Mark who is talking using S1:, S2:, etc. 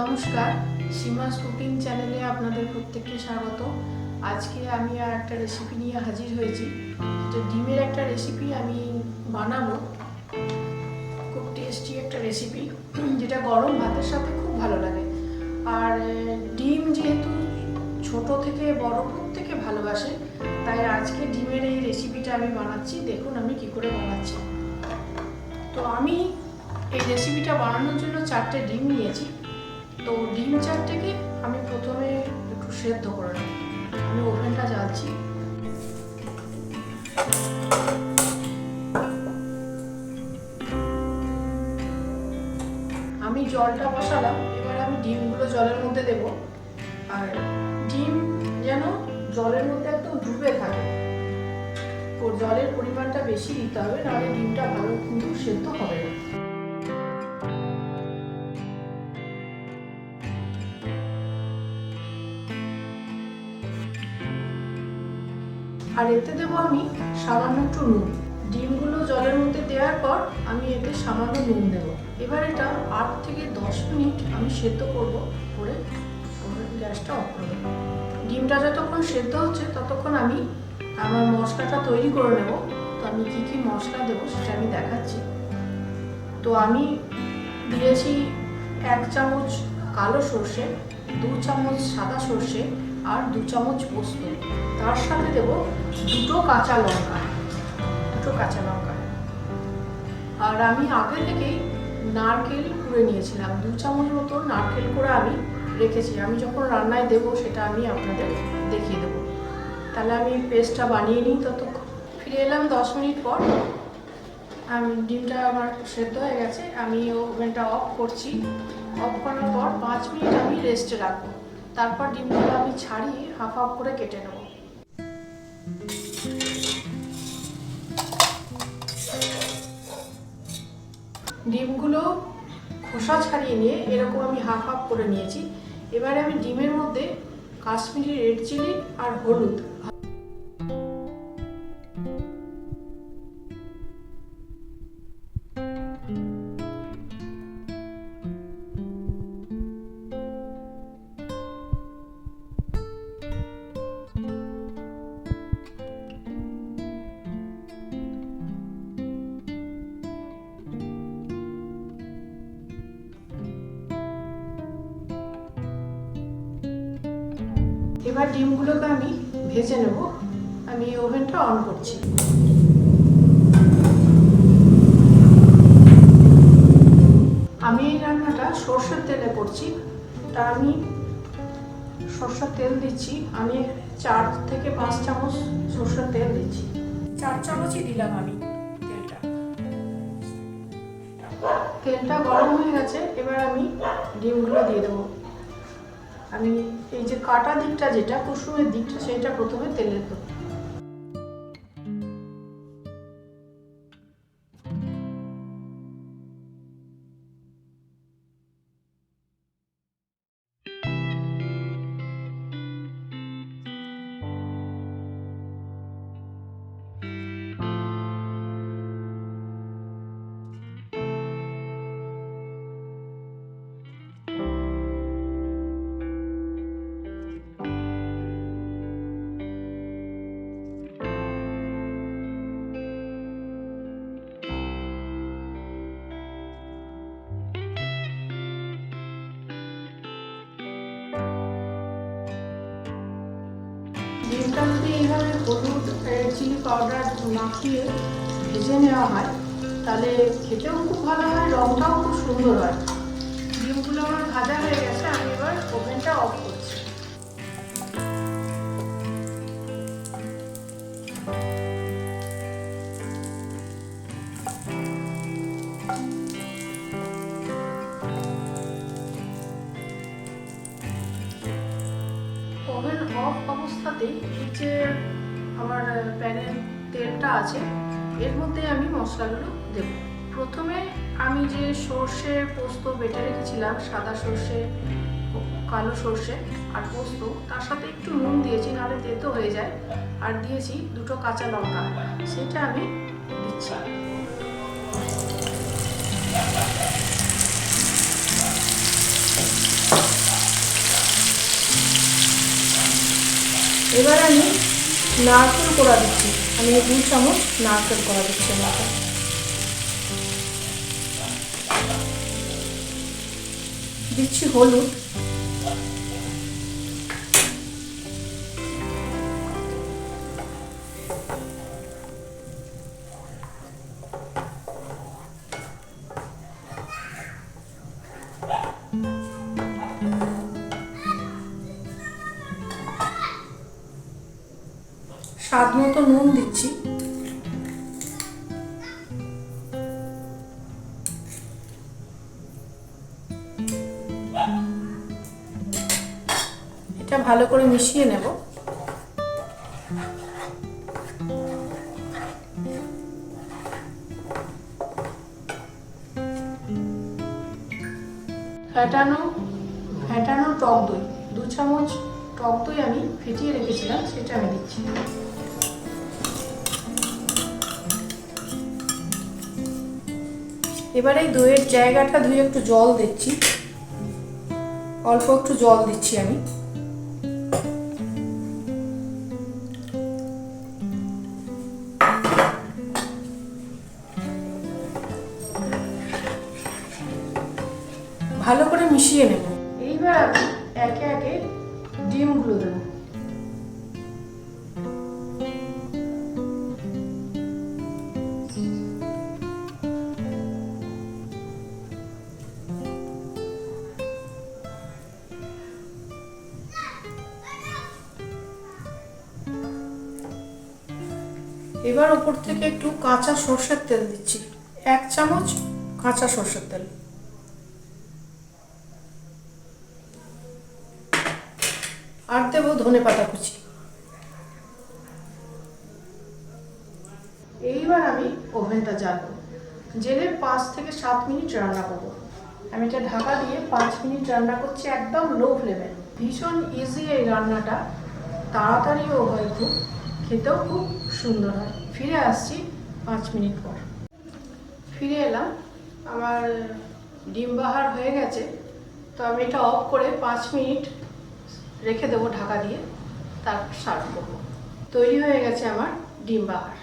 S1: নমস্কার, সীমাস কুকিং চ্যানেলে আপনাদের প্রত্যেককে স্বাগত। আজকে আমি আর একটা রেসিপি নিয়ে হাজির হয়েছি। যেটা ডিমের একটা রেসিপি আমি বানাবো। খুব টেস্টি একটা রেসিপি যেটা গরম ভাতের সাথে খুব ভালো লাগে। আর ডিম যেহেতু ছোট থেকে বড় প্রত্যেকে ভালোবাসে, তাই আজকে ডিমের এই রেসিপিটা আমি বানাচ্ছি। দেখুন আমি কি করে বানাচ্ছি। তো আমি এই রেসিপিটা বানানোর জন্য চারটে ডিম নিয়েছি। তো ডিম চারটেকে আমি প্রথমে একটু সেদ্ধ করে নেব। আমি ওভেনটা জ্বালছি। আমি জলটা বসালাম, এবার আমি ডিমগুলো জলের মধ্যে দেব। আর ডিম যেন জলের মধ্যে একদম ডুবে থাকে। জলের পরিমাণটা বেশি দিতে হবে, নাহলে ডিমটা ভালো কিন্তু সেদ্ধ হবে না। আর এতে দেবো আমি সামান্য একটু নুন। ডিমগুলো জলের মধ্যে দেওয়ার পর আমি এতে সামান্য নুন দেবো। এবার এটা আট থেকে দশ মিনিট আমি সেদ্ধ করব করে গ্যাসটা অফ করে দেবো। ডিমটা যতক্ষণ সেদ্ধ হচ্ছে ততক্ষণ আমি আমার মশলাটা তৈরি করে নেব। তো আমি কি কি মশলা দেবো সেটা আমি দেখাচ্ছি। তো আমি দিয়েছি এক চামচ কালো সর্ষে, দু চামচ সাদা সর্ষে আর দু চামচ পোস্ত। তার সাথে দেব দুটো কাঁচা লঙ্কা। দুটো কাঁচা লঙ্কা। আর আমি আগে থেকেই নারকেল কুড়ে নিয়েছিলাম। দু চামচ মতো নারকেল করে আমি রেখেছি। আমি যখন রান্নায় দেবো সেটা আমি আপনাদের দেখিয়ে দেবো। তাহলে আমি পেস্টটা বানিয়ে নিই ততক্ষণ। ফিরে এলাম দশ মিনিট পর। আমি ডিমটা আমার সেদ্ধ হয়ে গেছে। আমি ওভেনটা অফ করছি। অফ করার পর পাঁচ মিনিট আমি রেস্টে রাখব। তারপর ডিমগুলো আমি ছাড়িয়ে হাফ হাফ করে কেটে নেব। ডিমগুলো খোসা ছাড়িয়ে নিয়ে এরকম আমি হাফ হাফ করে নিয়েছি। এবারে আমি ডিমের মধ্যে কাশ্মীরি রেড চিলি আর হলুদ। এবার ডিমগুলোকে আমি ভেজে নেব। আমি ওভেনটা অন করছি। আমি এই রান্নাটা সর্ষের তেলে করছি। তা আমি সর্ষের তেল দিচ্ছি। আমি চার থেকে পাঁচ চামচ সর্ষের তেল দিচ্ছি। চার চামচই দিলাম আমি তেলটা। তেলটা গরম হয়ে গেছে। এবার আমি ডিমগুলো দিয়ে দেবো। আমি এই যে কাটা দিকটা যেটা কুসুমের দিকটা সেটা প্রথমে তেলে দেবো ডিমটা যদি এইভাবে হলুদ চিলি পাউডার মাখিয়ে ভেজে নেওয়া হয়। তাহলে খেতেও খুব ভালো হয় রংটাও খুব সুন্দর হয়। ডিমগুলো আমার ভাজা হয়ে গেছে, আমি এবার ওভেনটা অফ করছি। অফ অবস্থাতেই যে আমার প্যানের তেলটা আছে, এর মধ্যে আমি মশলাগুলো দেব। প্রথমে আমি যে সর্ষে পোস্ত বেটে রেখেছিলাম, সাদা সর্ষে, কালো সর্ষে আর পোস্ত, তার সাথে একটু নুন দিয়েছি, নাহলে তেতো হয়ে যায়। আর দিয়েছি দুটো কাঁচা লঙ্কা, সেটা আমি দিচ্ছি। এবার আমি নারকেল করা দিচ্ছি। আমি এই দু চামচ নারকেল করা দিচ্ছি আমাকে। দিচ্ছি হলুদ। স্বাদ মতো নুন দিচ্ছি। এটা ভালো করে মিশিয়ে নেব। ফ্যাটানো ফ্যাটানো টক দই। দু চামচ টক দই আমি ফেটিয়ে রেখেছিলাম, সেটা আমি দিচ্ছি। এবার এই দইয়ের জায়গাটা ধুয়ে একটু জল দিচ্ছি। অল্প একটু জল দিচ্ছি আমি। ভালো করে মিশিয়ে নেব। এইবার আমি একে একে ডিমগুলো দেবো। এবার ওপর থেকে একটু কাঁচা সর্ষের তেল দিচ্ছি। এক চামচ কাঁচা সর্ষের তেল। আর দেবো ধনে পাতা কুচি। এইবার আমি ওভেনটা জ্বালবো। জেলে পাঁচ থেকে সাত মিনিট রান্না করব। আমি এটা ঢাকা দিয়ে পাঁচ মিনিট রান্না করছি একদম লো ফ্লেমে। ভীষণ ইজি এই রান্নাটা। তাড়াতাড়িও হয় খুব। খেতেও খুব সুন্দর হয়। ফিরে আসছি পাঁচ মিনিট পর। ফিরে এলাম, আমার ডিম বাহার হয়ে গেছে, তো আমি এটা অফ করে পাঁচ মিনিট রেখে দেবো ঢাকা দিয়ে, তারপর সার্ভ করব। তৈরি হয়ে গেছে আমার ডিম বাহার।